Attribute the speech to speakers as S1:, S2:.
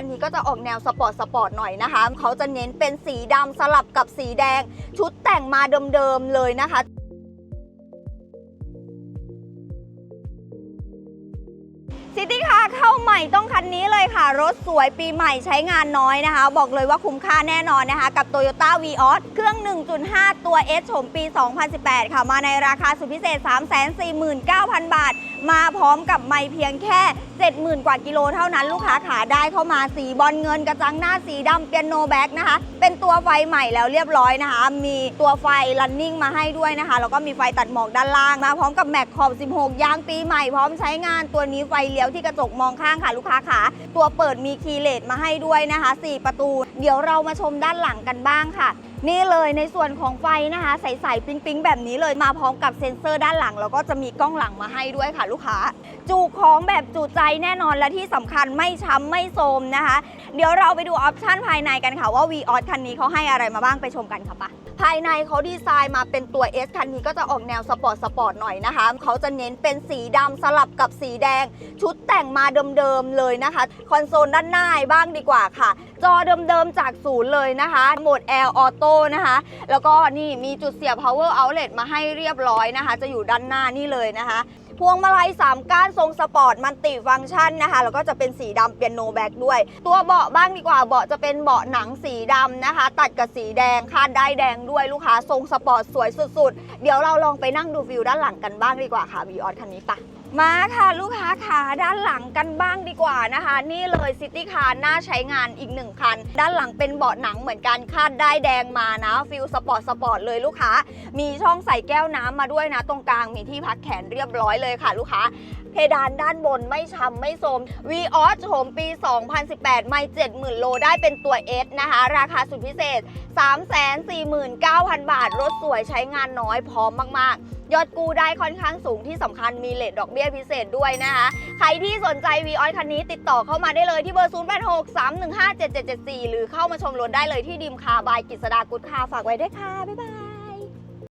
S1: คันนี้ก็จะออกแนวสปอร์ตสปอร์ตหน่อยนะคะ เขาจะเน้นเป็นสีดำสลับกับสีแดง ชุดแต่งมาเดิมๆเลยนะคะซิตี้คาร์เข้าใหม่ต้อง รถสวยปีใหม่ใช้งานน้อยนะคะ บอกเลยว่าคุ้มค่าแน่นอนนะคะ กับ Toyota v ีออสเครื่อง 1.5 ตัว S โฉมปี 2018 ค่ะ มาในราคาสุดพิเศษ 349,000 บาท มาพร้อมกับไม่เพียงแค่ 70,000 กว่ากิโลเท่านั้นลูกค้าขาได้เข้ามาสีบอลเงินกระจังหน้าสีดำเปียโนแบ็กนะคะ เป็นตัวไฟใหม่แล้วเรียบร้อยนะคะ มีตัวไฟลันนิ่งมาให้ด้วยนะคะ แล้วก็มีไฟตัดหมอกด้านล่าง มาพร้อมกับแม็กขอบ 16 ยางปีใหม่พร้อมใช้งานตัวนี้ไฟเลี้ยวที่กระจกมองข้างค่ะลูกค้าขาตัวเปิดมีคีย์เลสมาให้ด้วยนะคะ 4 ประตู เดี๋ยวเรามาชมด้านหลังกันบ้างค่ะ นี่เลยในส่วนของไฟนะคะ ใสๆปิ๊งๆ แบบนี้เลยมาพร้อมกับเซ็นเซอร์ด้านหลัง แล้วก็จะมีกล้องหลังมาให้ด้วยค่ะลูกค้า จุของแบบจุใจแน่นอนและที่สำคัญไม่ช้ำไม่โทมนะคะ เดี๋ยวเราไปดูออปชั่นภายในกันค่ะว่า v ีออคันนี้เขาให้อะไรมาบ้างไปชมกันค่ะปะ ภายในเขาดีไซน์มาเป็นตัว S คันนี้ก็จะออกแนวสปอร์ตสปอร์ตหน่อยนะคะ เขาจะเน้นเป็นสีดำสลับกับสีแดง ชุดแต่งมาเดิมๆเลยนะคะ คอนโซลด้านหน้าบ้างดีกว่าค่ะ จอเดิมๆจากศูนย์เลยนะคะโหมด Air Auto นะคะ แล้วก็นี่มีจุดเสียบ power outlet มาให้เรียบร้อยนะคะ จะอยู่ด้านหน้านี่เลยนะคะพวงมาลัย 3 ก้านทรงสปอร์ตมันติฟังก์ชันนะคะ แล้วก็จะเป็นสีดำเปียโนแบ็กด้วย ตัวเบาะบ้างดีกว่าเบาะจะเป็นเบาะหนังสีดำนะคะ ตัดกับสีแดงคาดได้แดงด้วยลูกค้าทรงสปอร์ตสวยสุดๆ เดี๋ยวเราลองไปนั่งดูวิวด้านหลังกันบ้างดีกว่าค่ะวีออสคันนี้ปะ มาค่ะลูกค้าขาด้านหลังกันบ้างดีกว่านะคะ นี่เลยซิตี้คาร์น่าใช้งานอีกหนึ่งคัน ด้านหลังเป็นเบาะหนังเหมือนกันคาดได้แดงมานะฟิลสปอร์ตสปอร์ตเลยลูกค้า มีช่องใส่แก้วน้ำมาด้วยนะ ตรงกลางมีที่พักแขนเรียบร้อยเลยค่ะ ลูกค้า เพดานด้านบนไม่ช้ำไม่โทม v ีออสโฉมปี 2018 ไม่70,000 โลได้เป็นตัว S นะคะ ราคาสุดพิเศษ 349,000 บาทรถสวยใช้งานน้อยพร้อมมากๆ ยอดกู้ได้ค่อนข้างสูงที่สำคัญมีเลทดอกเบี้ยพิเศษด้วยนะคะ ใครที่สนใจ v ีออยคันนี้ติดต่อเข้ามาได้เลยที่เบอร์ 0863157774 หรือเข้ามาชมรถได้เลยที่ดิมคาบายกิษดากุดคาฝากไว้ด้วยค่ะ บ๊ายบาย